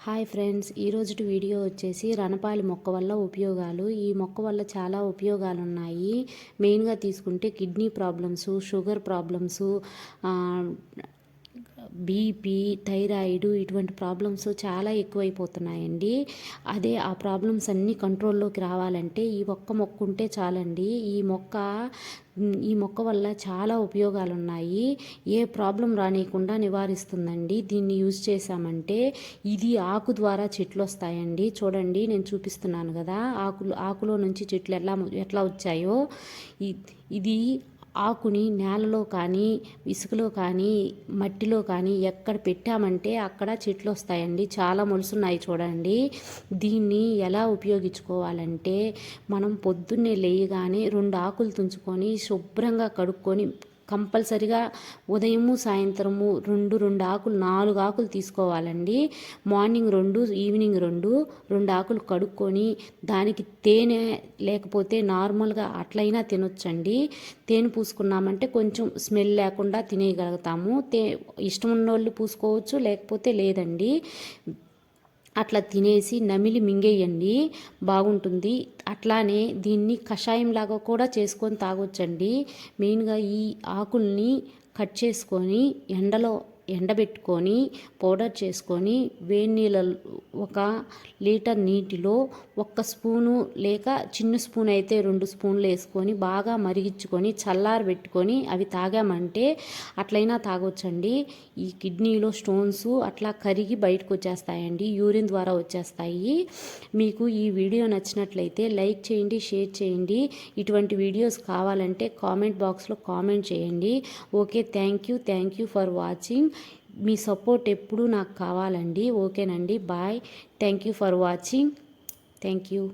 Hi friends ఈరోజు video వచ్చేసి రణపాలి మొక్క వల్ల ఉపయోగాలు. ఈ మొక్క వల్ల చాలా ఉపయోగాలు ఉన్నాయి మెయిన్గా తీసుకుంటే kidney problems sugar problems BP thyroid ఇటువంటి ప్రాబ్లమ్స్ చాలా ఎక్కువైపోతున్నాయండి. అదే ఆ ప్రాబ్లమ్స్ అన్నీ కంట్రోల్లోకి రావాలంటే ఈ ఒక్క మొక్క ఉంటే చాలండి. ఈ మొక్క ఈ మొక్క వల్ల చాలా ఉపయోగాలు ఉన్నాయి ఏ ప్రాబ్లం రానియకుండా నివారిస్తుందండి. దీన్ని యూజ్ చేశామంటే ఇది ఆకు ద్వారా చెట్లు వస్తాయండి. చూడండి నేను చూపిస్తున్నాను కదా. ఆకులు ఆకులో నుంచి చెట్లు ఎలా ఎట్లా వచ్చాయో. ఇది ఆకుని నేలలో కానీ ఇసుకలో కానీ మట్టిలో కానీ ఎక్కడ పెట్టామంటే అక్కడ చెట్లు వస్తాయండి. చాలా మొలుసున్నాయి చూడండి. దీన్ని ఎలా ఉపయోగించుకోవాలంటే మనం పొద్దున్నే లేయగానే రెండు ఆకులు తుంచుకొని శుభ్రంగా కడుక్కొని కంపల్సరిగా ఉదయము సాయంత్రము రెండు రెండు ఆకులు నాలుగు ఆకులు తీసుకోవాలండి. మార్నింగ్ రెండు ఈవినింగ్ రెండు రెండు ఆకులు కడుక్కొని దానికి తేనె లేకపోతే నార్మల్గా అట్లయినా తినొచ్చండి. తేనె పూసుకున్నామంటే కొంచెం స్మెల్ లేకుండా తినేయగలుగుతాము. తే ఇష్టం ఉన్నోళ్ళు పూసుకోవచ్చు లేకపోతే లేదండి. అట్లా తినేసి నమిలి మింగేయండి బాగుంటుంది. అట్లానే దీన్ని కషాయం లాగా కూడా చేసుకొని తాగొచ్చండి. మెయిన్గా ఈ ఆకుల్ని కట్ చేసుకొని ఎండలో ఎండబెట్టుకొని పౌడర్ చేసుకొని వేడి నీళ్ళ ఒక లీటర్ నీటిలో ఒక్క స్పూను లేక చిన్న స్పూన్ అయితే రెండు స్పూన్లు వేసుకొని బాగా మరిగించుకొని చల్లారి పెట్టుకొని అవి తాగామంటే అట్లయినా తాగొచ్చండి. ఈ కిడ్నీలో స్టోన్స్ అట్లా కరిగి బయటకు వచ్చేస్తాయండి యూరిన్ ద్వారా వచ్చేస్తాయి. మీకు ఈ వీడియో నచ్చినట్లయితే లైక్ చేయండి షేర్ చేయండి. ఇటువంటి వీడియోస్ కావాలంటే కామెంట్ బాక్స్లో కామెంట్ చేయండి. Okay thank you thank you for watching. Me support ఎప్పుడూ నాకు కావాలండి. ఓకేనండి. Bye. Thank you for watching. Thank you